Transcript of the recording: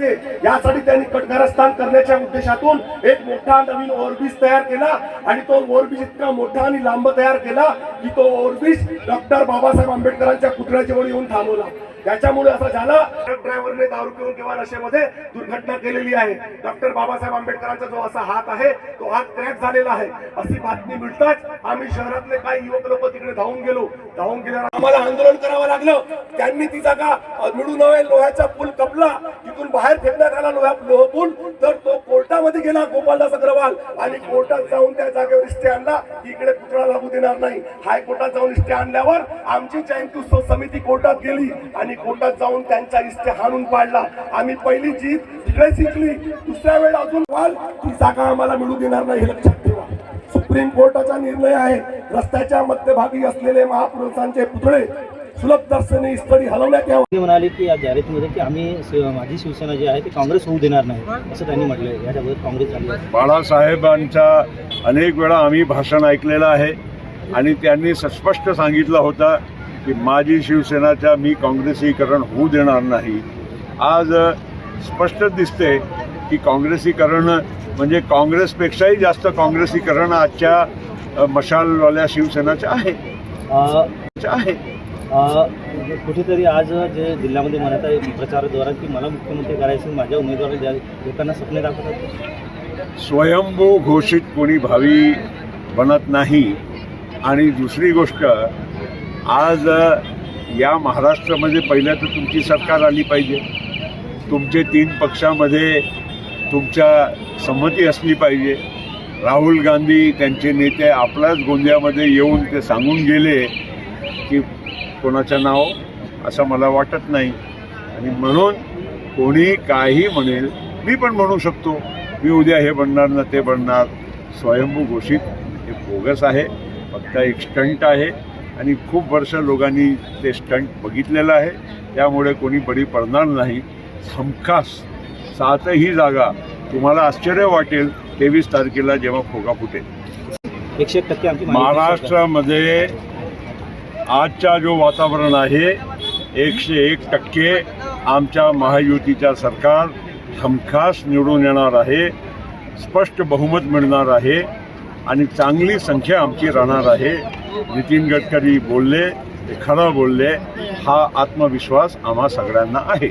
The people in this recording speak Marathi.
यासाठी त्यांनी कटकारस्थान करण्याच्या उद्देशातून एक मोठा नवीन ओव्हरब्रिज तयार केला आणि तो ओव्हरब्रिज इतका मोठा आणि लांब तयार केला की तो ओव्हरब्रिज डॉक्टर बाबासाहेब आंबेडकरांच्या पुतळ्याजवळ येऊन थांबवला. त्याच्यामुळे असं झालं ट्रक ड्रायव्हरने दारू पिऊन किंवा नशेमध्ये दुर्घटना केलेली आहे. डॉक्टर बाबासाहेब आंबेडकरांचा जो असा हात आहे तो हात क्रॅक झालेला आहे. अशी बातमी मिळताच आम्ही शहरातले काही युवक लोक तिकडे धावून गेलो. धावून गेल्यावर आम्हाला आंदोलन करावं लागलं. त्यांनी ती जागा मिळू नये लोह्याचा पूल कपला तिथून बाहेर फेकण्यात आला लोहा लोह पूल तर तो कोर्टामध्ये गेला गोपालदास अग्रवाल. आणि कोर्टात जाऊन त्या जागेवर इष्टे आणला. इकडे पुतळा लागू देणार नाही. हायकोर्टात जाऊन इष्टे आणल्यावर आमची जयंती उत्सव समिती कोर्टात गेली आणि कोर्टात जाऊन त्यांचा इष्टे हाणून पाडला. आम्ही पहिली जीत इकडे जिंकली. दुसऱ्या वेळ अजून वाल. ती जागा आम्हाला मिळू देणार नाही हे लक्षात ठेवा. सुप्रीम कोर्टाचा निर्णय आहे. रस्त्याच्या मध्यभागी असलेले महापुरुषांचे पुतळे सुलभ दर्शनी स्थळी हलवण्यात यावं. ते म्हणाले की या जाहिरातीमध्ये की आम्ही माझी शिवसेना जी आहे ती काँग्रेस होऊ देणार नाही असं त्यांनी म्हटलं आहे याच्याबद्दल काँग्रेस झाली आहे. बाळासाहेबांचा अनेक वेळा आम्ही भाषण ऐकलेलं आहे आणि त्यांनी स्पष्ट सांगितलं होतं की माझी शिवसेनाच्या मी काँग्रेसीकरण होऊ देणार नाही. आज स्पष्ट दिसते की काँग्रेसीकरण म्हणजे काँग्रेसपेक्षाही जास्त काँग्रेसीकरण आजच्या मशालवाल्या शिवसेनाचं आहे. आहे. कुठेतरी आज जे जिल्ह्यामध्ये म्हणत आहे प्रचाराद्वारा की मला मुख्यमंत्री करायचं माझ्या उमेदवार द्या लोकांना स्वप्ने दाखवतात. स्वयंभू घोषित कोणी भावी बनत नाही. आणि दुसरी गोष्ट आज या महाराष्ट्रामध्ये पहिल्या तर तुमची सरकार आली पाहिजे. तुमचे तीन पक्षामध्ये तुमच्या संमती असली पाहिजे. राहुल गांधी त्यांचे नेते आपल्याच गोंदियामध्ये येऊन ते सांगून गेले की कोणाचं नाव असं मला वाटत नाही. आणि म्हणून कोणी काही म्हणेल मी पण म्हणू शकतो मी उद्या हे बनणार ना ते बनणार. स्वयंभू घोषित हे बोगस आहे फक्त एक स्टंट आहे. आणि खूप वर्ष लोकांनी ते स्टंट बघितलेलं आहे. त्यामुळे कोणी बळी पडणार नाही. हमखास सातही जागा तुम्हाला आश्चर्य वाटेल तेवीस तारखेला जेव्हा फोगा फुटेल. महाराष्ट्रामध्ये आजचा जो वातावरण आहे एकशे एक टक्के आमच्या महायुतीच्या सरकार हमखास निवडून येणार आहे स्पष्ट बहुमत मिळणार आहे आणि चांगली संख्या आमची राहणार आहे. नितीन गडकरी बोलले ते खरं बोलले हा आत्मविश्वास आम्हा सगळ्यांना आहे.